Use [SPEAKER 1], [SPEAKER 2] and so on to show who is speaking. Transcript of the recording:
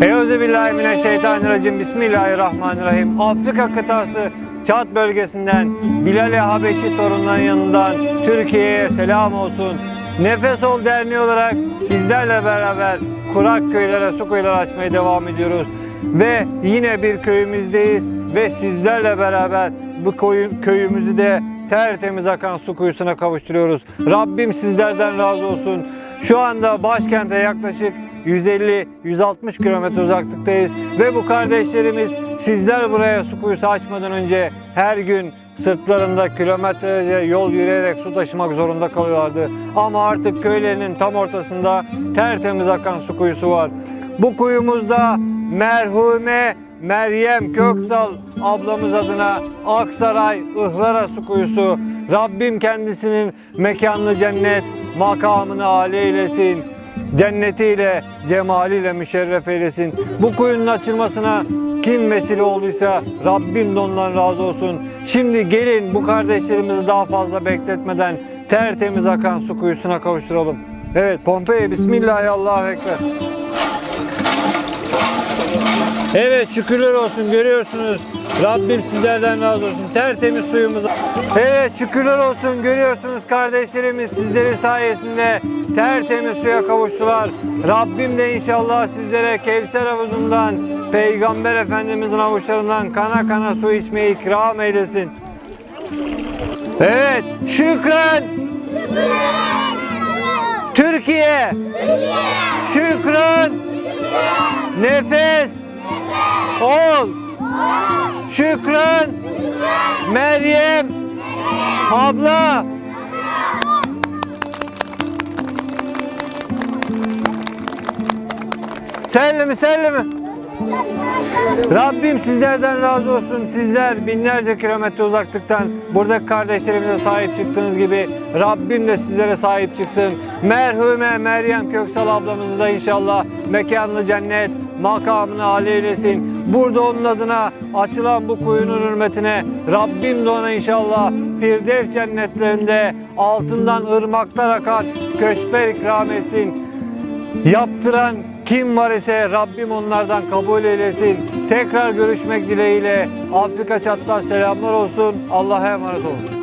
[SPEAKER 1] Euzubillahimineşşeytanirracim. Bismillahirrahmanirrahim. Afrika kıtası Çat bölgesinden Bilal-i Habeşi torunların yanından Türkiye'ye selam olsun. Nefes Ol Derneği olarak sizlerle beraber kurak köylere su kuyuları açmaya devam ediyoruz. Ve yine bir köyümüzdeyiz ve sizlerle beraber bu köyümüzü de tertemiz akan su kuyusuna kavuşturuyoruz. Rabbim sizlerden razı olsun. Şu anda başkente yaklaşık 150-160 kilometre uzaklıktayız ve bu kardeşlerimiz sizler buraya su kuyusu açmadan önce her gün sırtlarında kilometrelerce yol yürüyerek su taşımak zorunda kalıyorlardı. Ama artık köylerinin tam ortasında tertemiz akan su kuyusu var. Bu kuyumuzda merhume Meryem Köksal ablamız adına Aksaray Ihlara Su Kuyusu Rabbim kendisinin mekanını cennet, makamını âli eylesin. Cennetiyle, cemaliyle müşerref eylesin. Bu kuyunun açılmasına kim vesile olduysa Rabbim de ondan razı olsun. Şimdi gelin bu kardeşlerimizi daha fazla bekletmeden tertemiz akan su kuyusuna kavuşturalım. Evet Pompei Bismillahirrahmanirrahim. Evet şükürler olsun görüyorsunuz. Rabbim sizlerden razı olsun. Tertemiz suyumuz. Evet şükürler olsun görüyorsunuz kardeşlerimiz sizlerin sayesinde tertemiz suya kavuştular. Rabbim de inşallah sizlere Kevser havuzundan Peygamber Efendimizin avuçlarından kana kana su içmeyi ikram eylesin. Evet şükran. Türkiye. Şükran. Nefes. Ol. Şükran. Meryem. Abla. Sellemi sellemi. Rabbim sizlerden razı olsun. Sizler binlerce kilometre uzaklıktan buradaki kardeşlerimize sahip çıktığınız gibi Rabbim de sizlere sahip çıksın. Merhume Meryem Köksal ablamızı da inşallah mekanını cennet, makamını âli eylesin. Burada onun adına açılan bu kuyunun hürmetine Rabbim de ona inşallah Firdevs cennetlerinde altından ırmaklar akan köşkler ikram etsin. Yaptıran kim var ise Rabbim onlardan kabul eylesin. Tekrar görüşmek dileğiyle Afrika çattan selamlar olsun. Allah'a emanet olun.